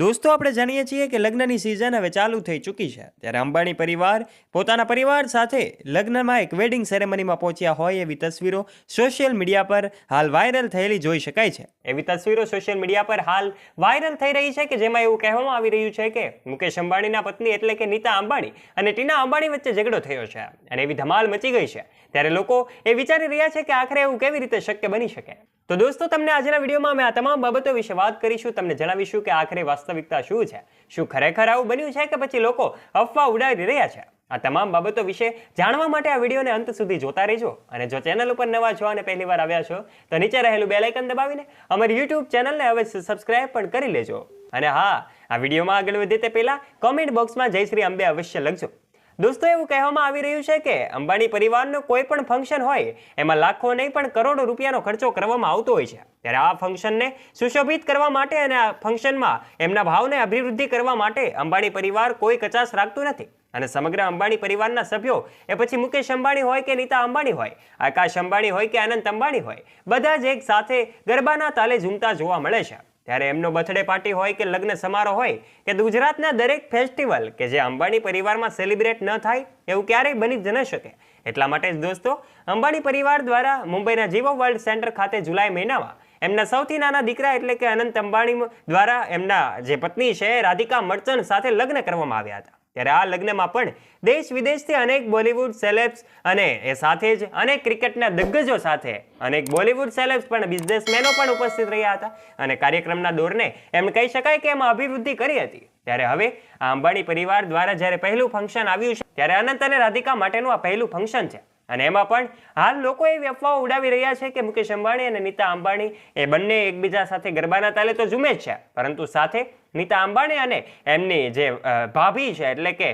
દોસ્તો, આપણે જાણીએ છીએ કે લગ્નની સિઝન હવે ચાલુ થઈ ચૂકી છે. ત્યારે અંબાણી પરિવાર, પોતાના પરિવાર સાથે લગ્નમાં એક વેડિંગ સેરેમનીમાં પહોંચ્યા હોય એવી તસવીરો સોશિયલ મીડિયા પર હાલ વાયરલ થયેલી જોઈ શકાય છે. એવી તસવીરો સોશિયલ મીડિયા પર હાલ વાયરલ થઈ રહી છે કે જેમાં એવું કહેવામાં આવી રહ્યું છે કે મુકેશ અંબાણીના પત્ની એટલે કે નીતા અંબાણી અને ટીના અંબાણી વચ્ચે ઝઘડો થયો છે અને એવી ધમાલ મચી ગઈ છે. ત્યારે લોકો એ વિચારી રહ્યા છે કે આખરે એવું કેવી રીતે શક્ય બની શકે? તો દોસ્તો, તમને આજના વિડીયોમાં અમે આ તમામ બાબતો વિશે વાત કરીશું. તમને જણાવીશું કે આખરે વાસ્તવિકતા શું છે? શું ખરેખર આવું બન્યું છે કે પછી લોકો અફવા ઉડાવી રહ્યા છે? આ તમામ બાબતો વિશે જાણવા માટે આ વિડીયોને અંત સુધી જોતા રહેજો અને જો ચેનલ ઉપર નવા છો અને પહેલી વાર આવ્યા છો, તો નીચે રહેલું આઇકન દબાવીને અમારી યુટ્યુબ ચેનલને હવે સબસ્ક્રાઇબ પણ કરી લેજો. અને હા, આ વિડીયોમાં આગળ વધે તે પહેલા કોમેન્ટ બોક્સમાં જય શ્રી અંબે અવશ્ય લખજો. દોસ્તો, એવું કહેવામાં આવી રહ્યું છે કે અંબાણી પરિવારનું કોઈ પણ ફંક્શન હોય, એમાં લાખો નહીં, પણ કરોડો રૂપિયાનો ખર્ચો કરવામાં આવતો હોય છે. ત્યારે આ ફંક્શનને સુશોભિત કરવા માટે અને આ ફંક્શનમાં એમના ભાવને અભિવૃદ્ધિ કરવા માટે અંબાણી પરિવાર કોઈ કચાશ રાખતું નથી. અને સમગ્ર અંબાણી પરિવારના સભ્યો એ પછી મુકેશ અંબાણી હોય કે નીતા અંબાણી હોય, આકાશ અંબાણી હોય કે અનંત અંબાણી હોય, બધા જ એક સાથે ગરબાના તાલે ઝૂમતા જોવા મળે છે. ત્યારે એમનો બર્થડે પાર્ટી હોય કે લગ્ન સમારોહ હોય કે ગુજરાતના દરેક ફેસ્ટિવલ કે જે અંબાણી પરિવારમાં સેલિબ્રેટ ન થાય એવું ક્યારેય બની જ ન શકે. એટલા માટે જ દોસ્તો, અંબાણી પરિવાર દ્વારા મુંબઈના જીવો વર્લ્ડ સેન્ટર ખાતે જુલાઈ મહિનામાં એમના સૌથી નાના દીકરા એટલે કે અનંત અંબાણી દ્વારા એમના જે પત્ની છે, રાધિકા મર્ચન્ટ સાથે લગ્ન કરવામાં આવ્યા હતા. ત્યારે આ લગ્નમાં પણ દેશ વિદેશથી અનેક બોલિવૂડ સેલેબ્સ અને એ સાથે જ અનેક ક્રિકેટના દિગ્ગજો સાથે અનેક બોલિવૂડ સેલેબ્સ પણ બિઝનેસમેનો પણ ઉપસ્થિત રહ્યા હતા અને કાર્યક્રમના દોરને એમ કહી શકાય કે એમાં અભિવૃદ્ધિ કરી હતી. ત્યારે હવે આ અંબાણી પરિવાર દ્વારા જ્યારે પહેલું ફંક્શન આવ્યું છે, ત્યારે અનંત અને રાધિકા માટેનું આ પહેલું ફંક્શન છે. અને એમાં પણ હાલ લોકો એવી અફવાઓ ઉડાવી રહ્યા છે કે મુકેશ અંબાણી અને નીતા અંબાણી એ બંને એકબીજા સાથે ગરબાના તાલે તો ઝૂમે જ છે, પરંતુ સાથે નીતા અંબાણી અને એમની જે ભાભી છે, એટલે કે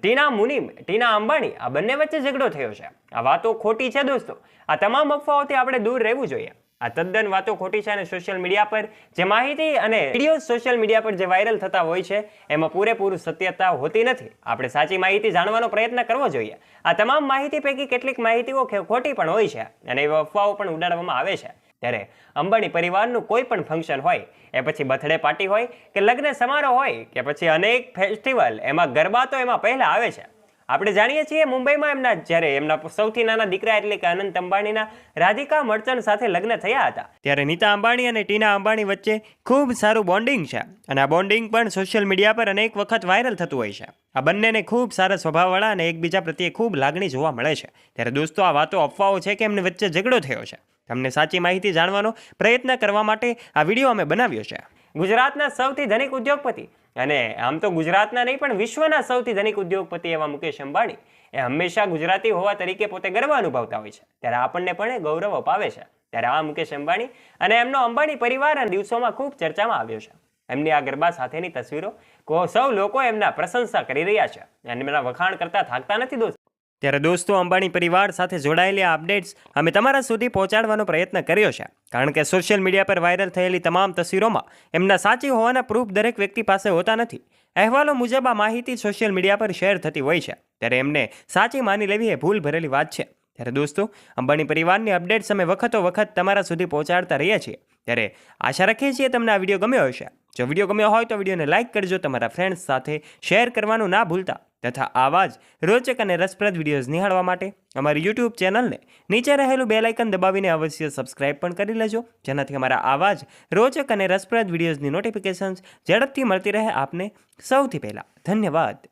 ટીના મુનિમ ટીના અંબાણી, આ બંને વચ્ચે ઝઘડો થયો છે. આ વાતો ખોટી છે દોસ્તો. આ તમામ અફવાઓથી આપણે દૂર રહેવું જોઈએ. આ તદ્દન વાતો ખોટી છે અને સોશિયલ મીડિયા પર જે માહિતી અને વીડિયો સોશિયલ મીડિયા પર જે વાયરલ થતા હોય છે, એમાં પૂરેપૂરું સત્યતા હોતી નથી. આપણે સાચી માહિતી જાણવાનો પ્રયત્ન કરવો જોઈએ. આ તમામ માહિતી પૈકી કેટલીક માહિતીઓ ખોટી પણ હોય છે અને એવી અફવાઓ પણ ઉડાડવામાં આવે છે. ત્યારે અંબાણી પરિવારનું કોઈ પણ ફંક્શન હોય, એ પછી બર્થડે પાર્ટી હોય કે લગ્ન સમારોહ હોય કે પછી અનેક ફેસ્ટિવલ એમાં ગરબા તો એમાં પહેલાં આવે છે. આપણે જાણીએ છીએ મુંબઈમાં એમના, જ્યારે એમના સૌથી નાના દીકરા એટલે કે અનંત અંબાણીના રાધિકા મર્ચન્ટ સાથે લગ્ન થયા હતા. ત્યારે નીતા અંબાણી અને ટીના અંબાણી વચ્ચે ખૂબ સારું બોન્ડિંગ છે અને આ બોન્ડિંગ પણ સોશિયલ મીડિયા પર અનેક વખત વાયરલ થતું હોય છે. આ બંનેને ખૂબ સારા સ્વભાવવાળા અને એકબીજા પ્રત્યે ખૂબ લાગણી જોવા મળે છે. ત્યારે દોસ્તો, આ વાતો અફવાઓ છે કે એમની વચ્ચે ઝઘડો થયો છે? તમને સાચી માહિતી જાણવાનો પ્રયત્ન કરવા માટે આ વીડિયો અમે બનાવ્યો છે. ગુજરાતના સૌથી ધનિક ઉદ્યોગપતિ અને આમ તો ગુજરાતના નહીં પણ વિશ્વના સૌથી ધનિક ઉદ્યોગપતિ એવા મુકેશ અંબાણી એ હંમેશા ગુજરાતી હોવા તરીકે પોતે ગર્વ અનુભવતા હોય છે. ત્યારે આપણને પણ ગૌરવ અપાવે છે. ત્યારે આ મુકેશ અંબાણી અને એમનો અંબાણી પરિવાર દિવસોમાં ખૂબ ચર્ચામાં આવ્યો છે. એમની આ ગરબા સાથેની તસવીરો સૌ લોકો એમના પ્રશંસા કરી રહ્યા છે. અને એમના વખાણ કરતા થાકતા નથી દોસ્તો. ત્યારે દોસ્તો અંબાણી પરિવાર સાથે જોડાયેલી આ અપડેટ્સ અમે તમારા સુધી પહોંચાડવાનો પ્રયત્ન કર્યો છે. કારણ કે સોશિયલ મીડિયા પર વાયરલ થયેલી તમામ તસવીરોમાં એમના સાચી હોવાના પ્રૂફ દરેક વ્યક્તિ પાસે હોતા નથી. અહેવાલો મુજબ આ માહિતી સોશિયલ મીડિયા પર શેર થતી હોય છે. ત્યારે એમને સાચી માની લેવી એ ભૂલ ભરેલી વાત છે. ત્યારે દોસ્તો, અંબાણી પરિવારની અપડેટ્સ અમે વખતો વખત તમારા સુધી પહોંચાડતા રહીએ છીએ. ત્યારે આશા રાખીએ છીએ તમને આ વીડિયો ગમ્યો હશે. જો વીડિયો ગમ્યો હોય તો વિડીયોને લાઇક કરજો, તમારા ફ્રેન્ડ્સ સાથે શેર કરવાનું ના ભૂલતા. તથા આવા જ રોચક અને રસપ્રદ વિડીયોઝ નિહાળવા માટે અમારી યુટ્યુબ ચેનલને નીચે રહેલું બેલ આઇકન દબાવીને અવશ્ય સબસ્ક્રાઇબ પણ કરી લેજો. જેનાથી અમારા આવા જ રોચક અને રસપ્રદ વિડીયોઝની નોટિફિકેશન્સ ઝડપથી મળતી રહે આપને સૌથી પહેલાં. ધન્યવાદ.